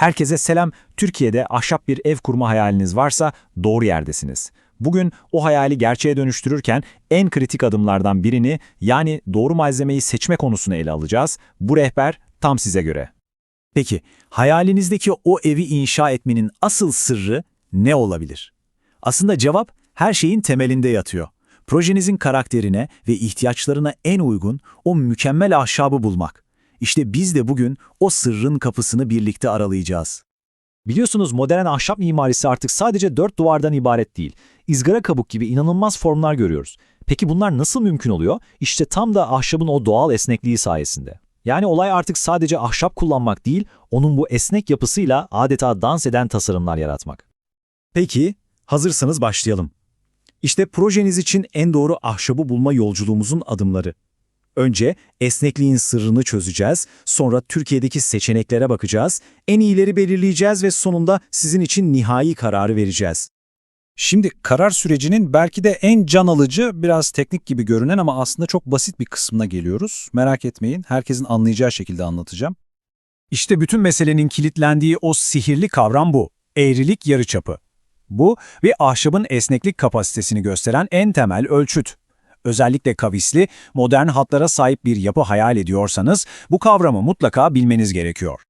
Herkese selam. Türkiye'de ahşap bir ev kurma hayaliniz varsa doğru yerdesiniz. Bugün o hayali gerçeğe dönüştürürken en kritik adımlardan birini yani doğru malzemeyi seçme konusunu ele alacağız. Bu rehber tam size göre. Peki, hayalinizdeki o evi inşa etmenin asıl sırrı ne olabilir? Aslında cevap her şeyin temelinde yatıyor. Projenizin karakterine ve ihtiyaçlarına en uygun o mükemmel ahşabı bulmak. İşte biz de bugün o sırrın kapısını birlikte aralayacağız. Biliyorsunuz modern ahşap mimarisi artık sadece dört duvardan ibaret değil. İzgara kabuk gibi inanılmaz formlar görüyoruz. Peki bunlar nasıl mümkün oluyor? İşte tam da ahşabın o doğal esnekliği sayesinde. Yani olay artık sadece ahşap kullanmak değil, onun bu esnek yapısıyla adeta dans eden tasarımlar yaratmak. Peki, hazırsanız başlayalım. İşte projeniz için en doğru ahşabı bulma yolculuğumuzun adımları. Önce esnekliğin sırrını çözeceğiz, sonra Türkiye'deki seçeneklere bakacağız, en iyileri belirleyeceğiz ve sonunda sizin için nihai kararı vereceğiz. Şimdi karar sürecinin belki de en can alıcı, biraz teknik gibi görünen ama aslında çok basit bir kısmına geliyoruz. Merak etmeyin, herkesin anlayacağı şekilde anlatacağım. İşte bütün meselenin kilitlendiği o sihirli kavram bu. Eğrilik yarıçapı. Bu, bir ahşabın esneklik kapasitesini gösteren en temel ölçüt. Özellikle kavisli, modern hatlara sahip bir yapı hayal ediyorsanız bu kavramı mutlaka bilmeniz gerekiyor.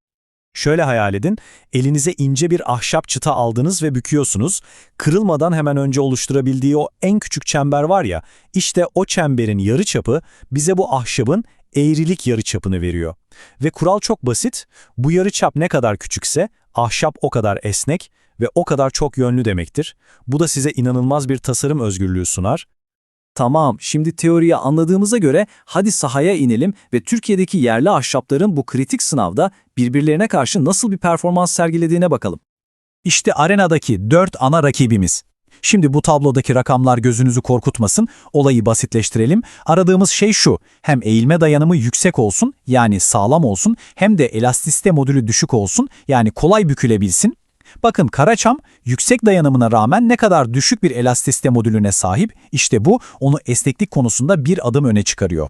Şöyle hayal edin, elinize ince bir ahşap çıta aldınız ve büküyorsunuz. Kırılmadan hemen önce oluşturabildiği o en küçük çember var ya, işte o çemberin yarıçapı bize bu ahşabın eğrilik yarıçapını veriyor. Ve kural çok basit, bu yarıçap ne kadar küçükse ahşap o kadar esnek ve o kadar çok yönlü demektir. Bu da size inanılmaz bir tasarım özgürlüğü sunar. Tamam, şimdi teoriyi anladığımıza göre hadi sahaya inelim ve Türkiye'deki yerli ahşapların bu kritik sınavda birbirlerine karşı nasıl bir performans sergilediğine bakalım. İşte arenadaki dört ana rakibimiz. Şimdi bu tablodaki rakamlar gözünüzü korkutmasın, olayı basitleştirelim. Aradığımız şey şu, hem eğilme dayanımı yüksek olsun, yani sağlam olsun, hem de elastisite modülü düşük olsun, yani kolay bükülebilsin. Bakın Karaçam yüksek dayanımına rağmen ne kadar düşük bir elastisite modülüne sahip, işte bu onu esneklik konusunda bir adım öne çıkarıyor.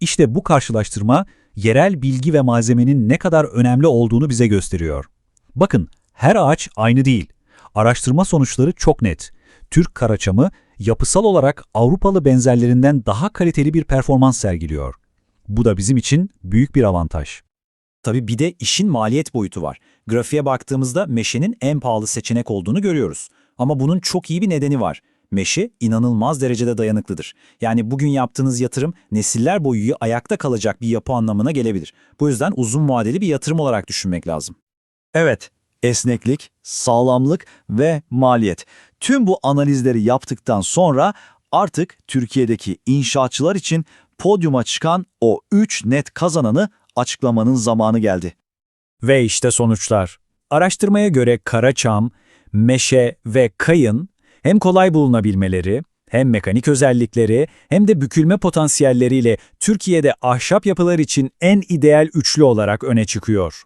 İşte bu karşılaştırma yerel bilgi ve malzemenin ne kadar önemli olduğunu bize gösteriyor. Bakın her ağaç aynı değil. Araştırma sonuçları çok net. Türk karaçamı yapısal olarak Avrupalı benzerlerinden daha kaliteli bir performans sergiliyor. Bu da bizim için büyük bir avantaj. Tabii bir de işin maliyet boyutu var. Grafiğe baktığımızda meşenin en pahalı seçenek olduğunu görüyoruz. Ama bunun çok iyi bir nedeni var. Meşe inanılmaz derecede dayanıklıdır. Yani bugün yaptığınız yatırım nesiller boyu ayakta kalacak bir yapı anlamına gelebilir. Bu yüzden uzun vadeli bir yatırım olarak düşünmek lazım. Evet, esneklik, sağlamlık ve maliyet. Tüm bu analizleri yaptıktan sonra artık Türkiye'deki inşaatçılar için podyuma çıkan o 3 net kazananı açıklamanın zamanı geldi. Ve işte sonuçlar. Araştırmaya göre karaçam, meşe ve kayın hem kolay bulunabilmeleri, hem mekanik özellikleri hem de bükülme potansiyelleriyle Türkiye'de ahşap yapılar için en ideal üçlü olarak öne çıkıyor.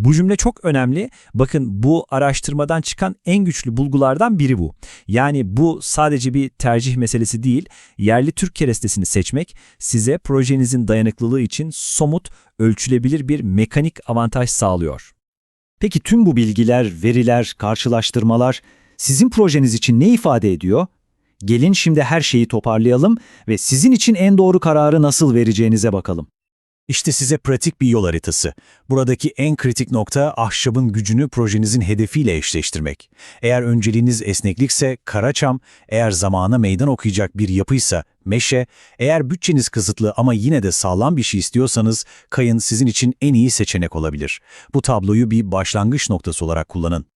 Bu cümle çok önemli. Bakın bu araştırmadan çıkan en güçlü bulgulardan biri bu. Yani bu sadece bir tercih meselesi değil, yerli Türk kerestesini seçmek size projenizin dayanıklılığı için somut, ölçülebilir bir mekanik avantaj sağlıyor. Peki tüm bu bilgiler, veriler, karşılaştırmalar sizin projeniz için ne ifade ediyor? Gelin şimdi her şeyi toparlayalım ve sizin için en doğru kararı nasıl vereceğinize bakalım. İşte size pratik bir yol haritası. Buradaki en kritik nokta ahşabın gücünü projenizin hedefiyle eşleştirmek. Eğer önceliğiniz esneklikse karaçam, eğer zamana meydan okuyacak bir yapıysa meşe, eğer bütçeniz kısıtlı ama yine de sağlam bir şey istiyorsanız kayın sizin için en iyi seçenek olabilir. Bu tabloyu bir başlangıç noktası olarak kullanın.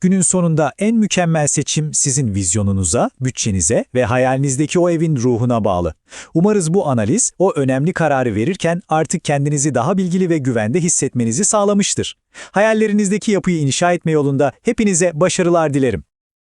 Günün sonunda en mükemmel seçim sizin vizyonunuza, bütçenize ve hayalinizdeki o evin ruhuna bağlı. Umarız bu analiz o önemli kararı verirken artık kendinizi daha bilgili ve güvende hissetmenizi sağlamıştır. Hayallerinizdeki yapıyı inşa etme yolunda hepinize başarılar dilerim.